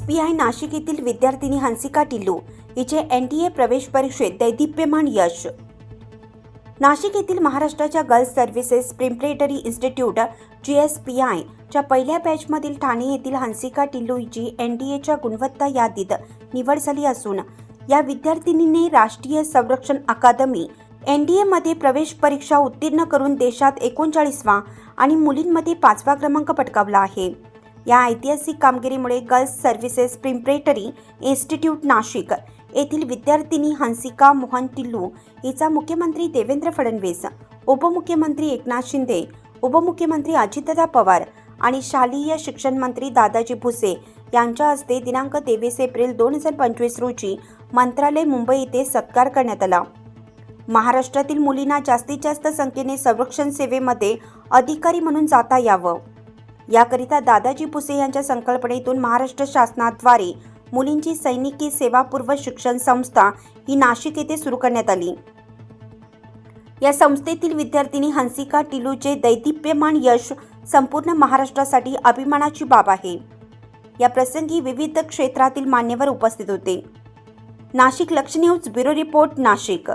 P I Nashik येथील विद्यार्थिनी हंसिका टिल्लू हिचे एन टी ए प्रवेश परीक्षेत दैदिप्यमान यश. नाशिक येथील महाराष्ट्राच्या girls services preparatory institute G S P आयच्या पहिल्या बॅचमधील ठाणे येथील हंसिका टिल्लू हिची एन डी एच्या गुणवत्ता यादीत निवड झाली असून या विद्यार्थिनीने राष्ट्रीय संरक्षण अकादमी एन डी एमध्ये प्रवेश परीक्षा उत्तीर्ण करून देशात एकोणचाळीसवा आणि मुलींमध्ये पाचवा क्रमांक पटकावला आहे. या ऐतिहासिक कामगिरीमुळे girls services preparatory institute Nashik येथील विद्यार्थिनी हंसिका मोहन टिल्लू हिचा मुख्यमंत्री देवेंद्र फडणवीस उपमुख्यमंत्री एकनाथ शिंदे उपमुख्यमंत्री अजितदादा पवार आणि शालेय शिक्षण मंत्री दादाजी भुसे यांच्या हस्ते दिनांक तेवीस एप्रिल दोन हजार पंचवीस रोजी मंत्रालय मुंबई येथे सत्कार करण्यात आला. महाराष्ट्रातील मुलींना जास्तीत जास्त संख्येने संरक्षण सेवेमध्ये अधिकारी म्हणून जाता यावं. याकरिता दादाजी भुसे यांच्या संकल्पनेतून महाराष्ट्र शासनाद्वारे मुलींची सैनिकी सेवापूर्व शिक्षण संस्था ही नाशिक येथे सुरू करण्यात आली. या संस्थेतील विद्यार्थिनी हंसिका टिलूचे दैदिप्यमान यश संपूर्ण महाराष्ट्रासाठी अभिमानाची बाब आहे. या प्रसंगी विविध क्षेत्रातील मान्यवर उपस्थित होते. नाशिक लक्ष न्यूज ब्युरो रिपोर्ट नाशिक.